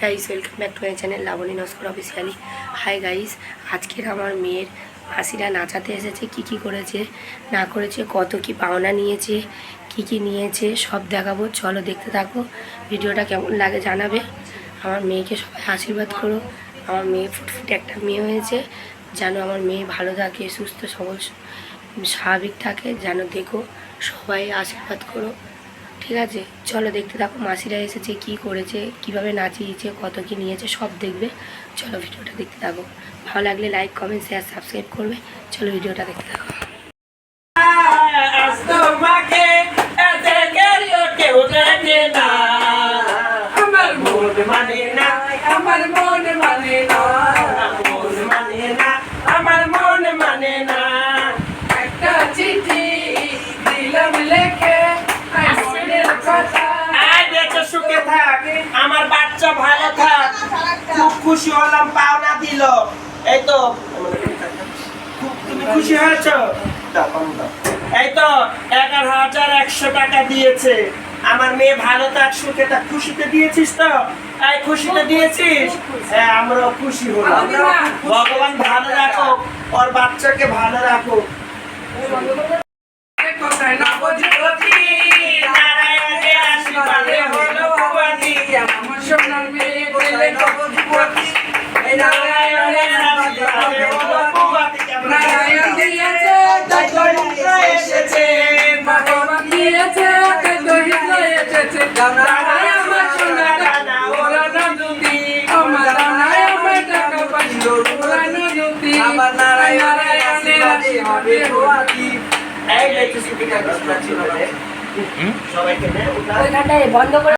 Guys welcome back to my channel Laboni Naskar officially hi guys আজকের আমার মেয়ের মাসিরা নাচাতে এসেছে, কি কি করেছে, না করেছে, কত কি পাওনা নিয়েছে, কি কি নিয়েছে, সব দেখাবো। চলো দেখতে থাকো, ভিডিওটা কেমন লাগে জানাবে। আমার মেয়েকে সবাই আশীর্বাদ করো। আমার মেয়ে ফুটফুটে একটা মেয়ে হয়েছে, যেন আমার মেয়ে ভালো থাকে, সুস্থ, সবল, স্বাভাবিক থাকে, যেন দেখো, সবাই আশীর্বাদ করো। ঠিক আছে, চলো দেখতে থাকো মাসিরা এসেছে, কি করেছে, কীভাবে নাচিয়েছে, কত কি নিয়েছে, সব দেখবে। চলো ভিডিওটা দেখতে থাকো। ভালো লাগলে লাইক কমেন্ট শেয়ার সাবস্ক্রাইব করবে। চলো ভিডিওটা দেখতে থাকো। আমার বাচ্চা ভালো থাক। খুব খুশি হলাম পাওনা দিল। এই তো। তুমি খুশি হয়েছ। এই তো এগারো হাজার একশো টাকা দিয়েছে। আমার মেয়ে ভালো থাক সুখে থাক। খুশিতে দিয়েছিস তো? এই খুশিতে দিয়েছিস? হ্যাঁ আমরাও খুশি হলাম। ভগবান ভালো রাখো ওর বাচ্চাকে ভালো রাখো। কোথায় না বোঝে হবে এই লেটেস্ট সুবিধা নে উঠা বন্ধ করে